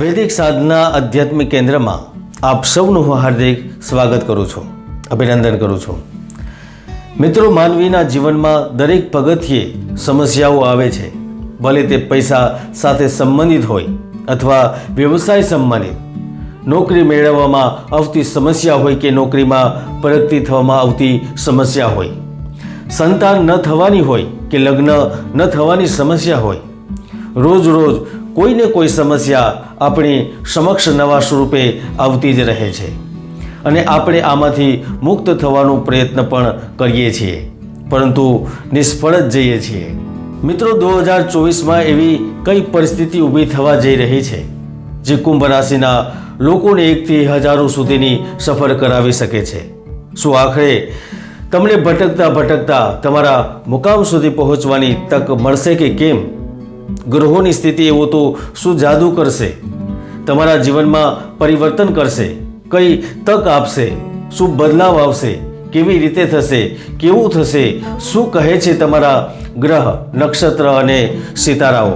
વૈદિક સાધના આધ્યાત્મિક કેન્દ્રમાં આપ સૌનું હું હાર્દિક સ્વાગત કરું છું, અભિનંદન કરું છું. મિત્રો, માનવીના જીવનમાં દરેક પગથિયે સમસ્યાઓ આવે છે. ભલે તે પૈસા સાથે સંબંધિત હોય અથવા વ્યવસાય સંબંધિત. નોકરી મેળવવામાં આવતી સમસ્યા હોય કે નોકરીમાં પ્રગતિ થવામાં આવતી સમસ્યા હોય. સંતાન ન થવાની હોય કે લગ્ન ન થવાની સમસ્યા હોય. રોજ રોજ કોઈને કોઈ સમસ્યા આપણી સમક્ષ નવા સ્વરૂપે આવતી જ રહે છે. અને આપણે આમાંથી મુક્ત થવાનો પ્રયત્ન પણ કરીએ છીએ. પરંતુ નિષ્ફળ જ જઈએ છીએ. મિત્રો દો હજાર ચોવીસમાં એવી કઈ પરિસ્થિતિ ઊભી થવા જઈ રહી છે, જે કુંભ રાશિના લોકોને એકથી હજારો સુધીની સફર કરાવી શકે છે? શું આખરે તમને ભટકતા ભટકતા તમારા મુકામ સુધી પહોંચવાની તક મળશે કે કેમ? ગ્રહોની સ્થિતિ એવો તો શું જાદુ કરશે? તમારા જીવનમાં પરિવર્તન કરશે, કઈ તક આપશે, શું બદલાવ આવશે, કેવી રીતે થશે, કેવું થશે, શું કહે છે તમારા ગ્રહ, નક્ષત્ર અને સિતારાઓ?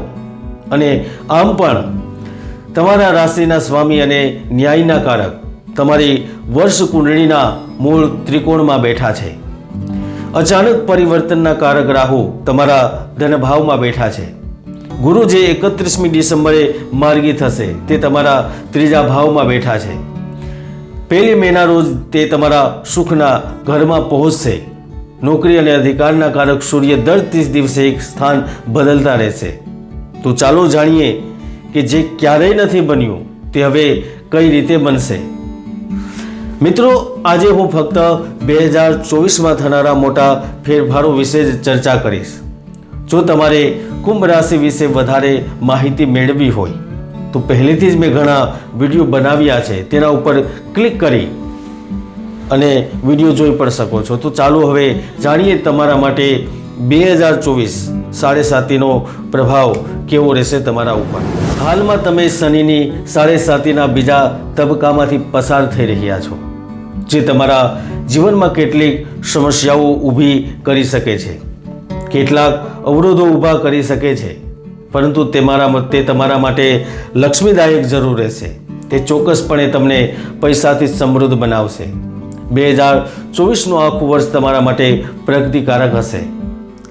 અને આમ પણ, તમારા રાશિના સ્વામી અને ન્યાયના કારક તમારી વર્ષ કુંડળીના મૂળ ત્રિકોણમાં બેઠા છે. અચાનક પરિવર્તનના કારક રાહુ તમારા ધનભાવમાં બેઠા છે. ગુરુ જે એકત્રીસમી ડિસેમ્બરે માર્ગી થશે. તે તમારા ત્રીજા ભાવમાં બેઠા છે. પહેલી મેના રોજ તે તમારા સુખના ઘરમાં પહોંચશે. નોકરી અને અધિકારના કારક સૂર્ય દર ત્રીસ દિવસે એક સ્થાન બદલતા રહેશે. તો ચાલો જાણીએ કે જે ક્યારેય નથી બન્યું, તે હવે કઈ રીતે બનશે. મિત્રો, આજે હું ફક્ત બે હજાર ચોવીસમાં થનારા મોટા ફેરફારો વિશે જ ચર્ચા કરીશ. જો તમારે કુંભ રાશિ વિશે વધારે માહિતી મેળવવી હોય, તો પહેલેથી જ મેં ઘણા વીડિયો બનાવ્યા છે, તેના ઉપર ક્લિક કરી અને વીડિયો જોઈ પણ શકો છો. તો ચાલો હવે જાણીએ તમારા માટે બે હજાર ચોવીસ સાડે સાતીનો પ્રભાવ કેવો રહેશે તમારા ઉપર. હાલમાં તમે શનિની સાડે સાતીના બીજા તબક્કામાંથી પસાર થઈ રહ્યા છો, જે તમારા જીવનમાં કેટલીક સમસ્યાઓ ઊભી કરી શકે છે. કેટલાક અવરોધો ઊભા કરી શકે છે. પરંતુ તે મારા મતે તમારા માટે લક્ષ્મીદાયક જરૂર રહેશે. તે ચોક્કસપણે તમને પૈસાથી સમૃદ્ધ બનાવશે. બે હજાર ચોવીસનું આખું વર્ષ તમારા માટે પ્રગતિકારક હશે.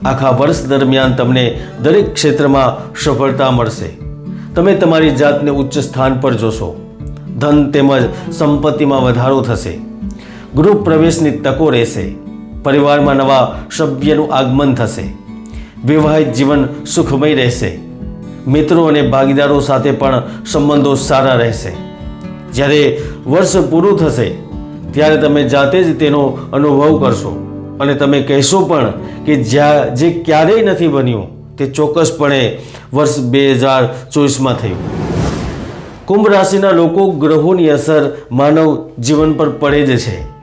આખા વર્ષ દરમિયાન તમને દરેક ક્ષેત્રમાં સફળતા મળશે. તમે તમારી જાતને ઉચ્ચ સ્થાન પર જોશો. ધન તેમજ સંપત્તિમાં વધારો થશે. ગૃહ પ્રવેશની તકો રહેશે. પરિવારમાં નવા સભ્યનું આગમન થશે. વિવાહિત જીવન સુખમય રહેશે. મિત્રો અને ભાગીદારો સાથે પણ સંબંધો સારા રહેશે. જ્યારે વર્ષ પૂરું થશે, ત્યારે તમે જાતે જ તેનો અનુભવ કરશો. અને તમે કહેશો પણ કે જ્યાં જે ક્યારેય નથી બન્યું, તે ચોક્કસપણે વર્ષ બે હજાર ચોવીસમાં થયું. કુંભ રાશિના લોકો ગ્રહોની અસર માનવ જીવન પર પડે જ છે.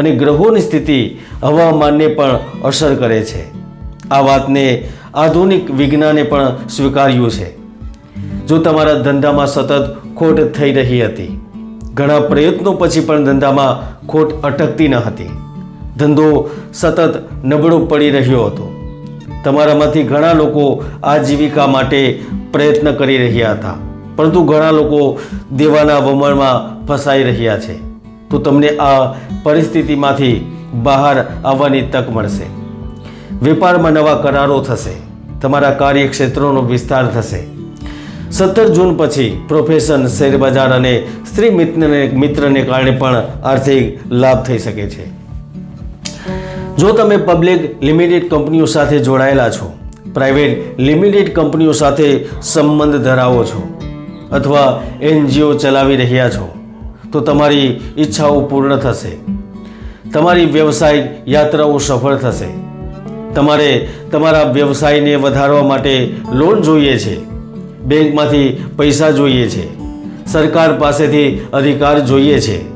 અને ગ્રહોની સ્થિતિ હવામાનને પણ અસર કરે છે. આ વાતને આધુનિક વિજ્ઞાને પણ સ્વીકાર્યું છે. જો તમારા ધંધામાં સતત ખોટ થઈ રહી હતી, ઘણા પ્રયત્નો પછી પણ ધંધામાં ખોટ અટકતી ન હતી. ધંધો સતત નબળો પડી રહ્યો હતો. તમારામાંથી ઘણા લોકો આજીવિકા માટે પ્રયત્ન કરી રહ્યા હતા, પરંતુ ઘણા લોકો દેવાના વમળમાં ફસાઈ રહ્યા છે. તો તમને આ પરિસ્થિતિમાંથી બહાર આવવાની તક મળશે. વેપારમાં નવા કરારો થશે. તમારા કાર્યક્ષેત્રોનો વિસ્તાર થશે. સત્તર જૂન પછી પ્રોફેશન શેરબજાર અને સ્ત્રી મિત્રને મિત્રને કારણે પણ આર્થિક લાભ થઈ શકે છે. જો તમે પબ્લિક લિમિટેડ કંપનીઓ સાથે જોડાયેલા છો પ્રાઇવેટ લિમિટેડ કંપનીઓ સાથે સંબંધ ધરાવો છો, અથવા એનજીઓ ચલાવી રહ્યા છો તો તમારી ઈચ્છાઓ પૂર્ણ થશે. તમારી વ્યવસાય યાત્રાઓ સફળ થશે. તમારે તમારા વ્યવસાયને વધારવા માટે લોન જોઈએ છે. બેંકમાંથી પૈસા જોઈએ છે. સરકાર પાસેથી અધિકાર જોઈએ છે.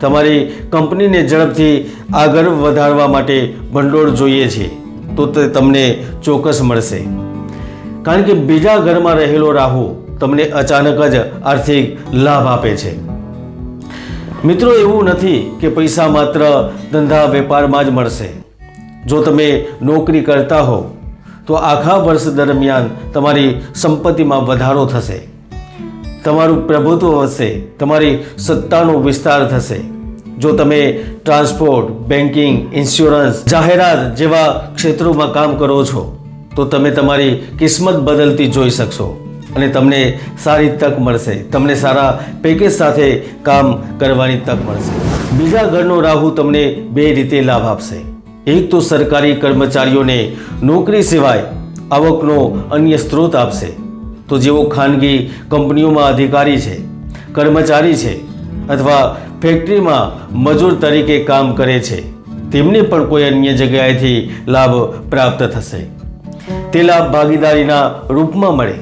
તમારી કંપનીને ઝડપથી આગળ વધારવા માટે ભંડોળ જોઈએ છે. તો તે તમને ચોક્કસ મળશે. કારણ કે બીજા ઘરમાં રહેલો રાહુ તમને અચાનક જ આર્થિક લાભ આપે છે. મિત્રો, એવું નથી કે પૈસા માત્ર ધંધા વેપારમાં જ મળશે. જો તમે નોકરી કરતા હો, તો આખા વર્ષ દરમિયાન તમારી સંપત્તિમાં વધારો થશે. તમારું પ્રભુત્વ વધશે, તમારી સત્તાનો વિસ્તાર થશે. જો તમે ટ્રાન્સપોર્ટ બેન્કિંગ ઇન્સ્યોરન્સ, જાહેરાત જેવા ક્ષેત્રોમાં કામ કરો છો, તો તમે તમારી કિસ્મત બદલતી જોઈ શકશો. અને તમને સારી તક મળશે. તમને સારા પેકેજ સાથે કામ કરવાની તક મળશે. બીજા ઘરનો રાહુ તમને બે રીતે લાભ આપશે. એક તો સરકારી કર્મચારીઓને નોકરી સિવાય આવકનો અન્ય સ્ત્રોત આપશે. તો જેઓ ખાનગી કંપનીઓમાં અધિકારી છે, કર્મચારી છે અથવા ફેક્ટરીમાં મજૂર તરીકે કામ કરે છે, તેમને પણ કોઈ અન્ય જગ્યાએથી લાભ પ્રાપ્ત થશે. તે લાભ ભાગીદારીના રૂપમાં મળે.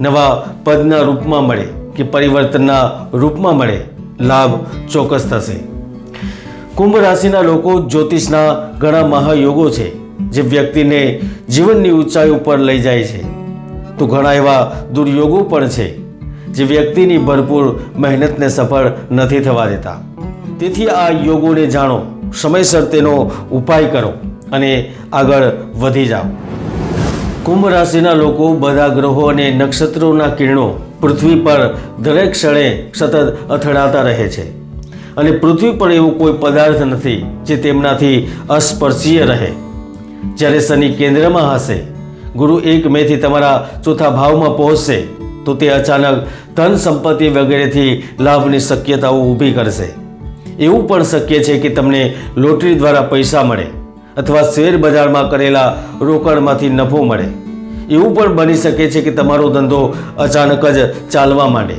નવા પદના રૂપમાં મળે કે પરિવર્તનના રૂપમાં મળે, લાભ ચોક્કસ થશે. કુંભ રાશિના લોકો જ્યોતિષના ઘણા મહાયોગો છે, જે વ્યક્તિને જીવનની ઊંચાઈ ઉપર લઈ જાય છે. તો ઘણા એવા દુર્યોગો પણ છે, જે વ્યક્તિની ભરપૂર મહેનતને સફળ નથી થવા દેતા. તેથી આ યોગોને જાણો, સમયસર તેનો ઉપાય કરો અને આગળ વધી જાઓ. કુંભ રાશિના લોકો, બધા ગ્રહો અને નક્ષત્રોના કિરણો પૃથ્વી પર દરેક ક્ષણે સતત અથડાતા રહે છે. અને પૃથ્વી પર એવો કોઈ પદાર્થ નથી જે તેમનાથી અસ્પર્શીય રહે. જ્યારે શનિ કેન્દ્રમાં હશે, ગુરુ એક મેથી તમારા ચોથા ભાવમાં પહોંચશે, તો તે અચાનક ધન સંપત્તિ વગેરેથી લાભની શક્યતાઓ ઊભી કરશે. એવું પણ શક્ય છે કે તમને લોટરી દ્વારા પૈસા મળે. અથવા શેર બજારમાં કરેલા રોકાણમાંથી નફો મળે. એવું પણ બની શકે છે કે તમારો ધંધો અચાનક જ ચાલવા માંડે.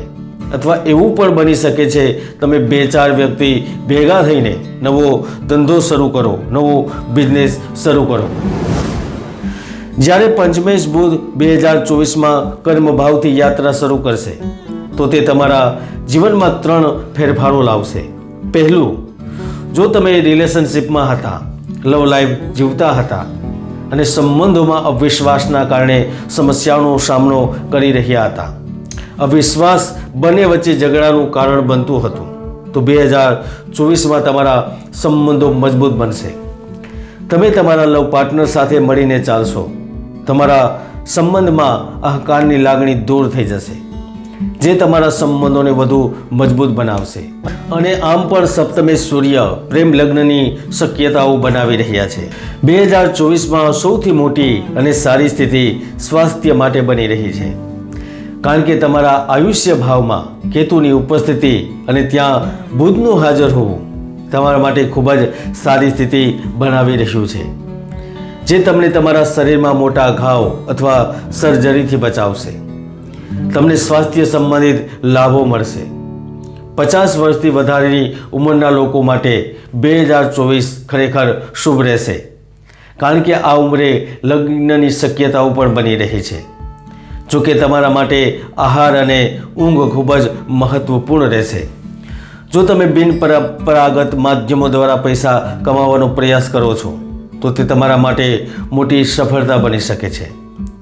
અથવા એવું પણ બની શકે છે, તમે બે ચાર વ્યક્તિ ભેગા થઈને નવો ધંધો શરૂ કરો, નવો બિઝનેસ શરૂ કરો. જ્યારે પંચમેશ બુધ બે હજાર ચોવીસમાં કર્મભાવથી યાત્રા શરૂ કરશે, તો તે તમારા જીવનમાં ત્રણ ફેરફારો લાવશે. પહેલું, જો તમે રિલેશનશિપમાં હતા લવ લાઈફ જીવતા હતા અને સંબંધોમાં અવિશ્વાસના કારણે સમસ્યાઓનો સામનો કરી રહ્યા હતા. અવિશ્વાસ બંને વચ્ચે ઝઘડાનું કારણ બનતું હતું. તો બે હજાર ચોવીસમાં તમારા સંબંધો મજબૂત બનશે. તમે તમારા લવ પાર્ટનર સાથે મળીને ચાલશો. તમારા સંબંધમાં અહંકારની લાગણી દૂર થઈ જશે. જે તમારા સંબંધોને વધુ મજબૂત બનાવશે. અને આમ પણ સપ્તમે સૂર્ય પ્રેમ લગ્નની શક્યતાઓ બનાવી રહ્યા છે. બે હજાર ચોવીસમાં સૌથી મોટી અને સારી સ્થિતિ સ્વાસ્થ્ય માટે બની રહી છે. કારણ કે તમારા આયુષ્ય ભાવમાં કેતુની ઉપસ્થિતિ અને ત્યાં બુધનું હાજર હોવું તમારા માટે ખૂબ જ સારી સ્થિતિ બનાવી રહ્યું છે. જે તમને તમારા શરીરમાં મોટા ઘાવ અથવા સર્જરીથી બચાવશે. તમને સ્વાસ્થ્ય સંબંધિત લાભો મળશે. પચાસ વર્ષથી વધારેની ઉંમરના લોકો માટે બે હજાર ચોવીસ ખરેખર શુભ રહેશે. કારણ કે આ ઉંમરે લગ્નની શક્યતાઓ પણ બની રહી છે. જો કે તમારા માટે આહાર અને ઊંઘ ખૂબ જ મહત્વપૂર્ણ રહેશે. જો તમે બિનપરંપરાગત માધ્યમો દ્વારા પૈસા કમાવાનો પ્રયાસ કરો છો, તો તે તમારા માટે મોટી સફળતા બની શકે છે.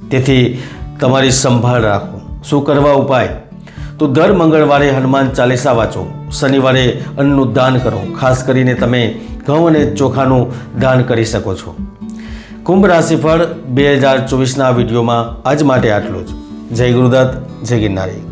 તેથી તમારી સંભાળ રાખો. શું કરવા ઉપાય? તો દર મંગળવારે હનુમાન ચાલીસા વાંચો. શનિવારે અન્નનું દાન કરો. ખાસ કરીને તમે ઘઉં અને ચોખાનું દાન કરી શકો છો. કુંભ રાશિફળ બે હજાર ચોવીસના વિડીયોમાં આજ માટે આટલું જ. જય ગુરુદત્ત, જય ગિરનારી.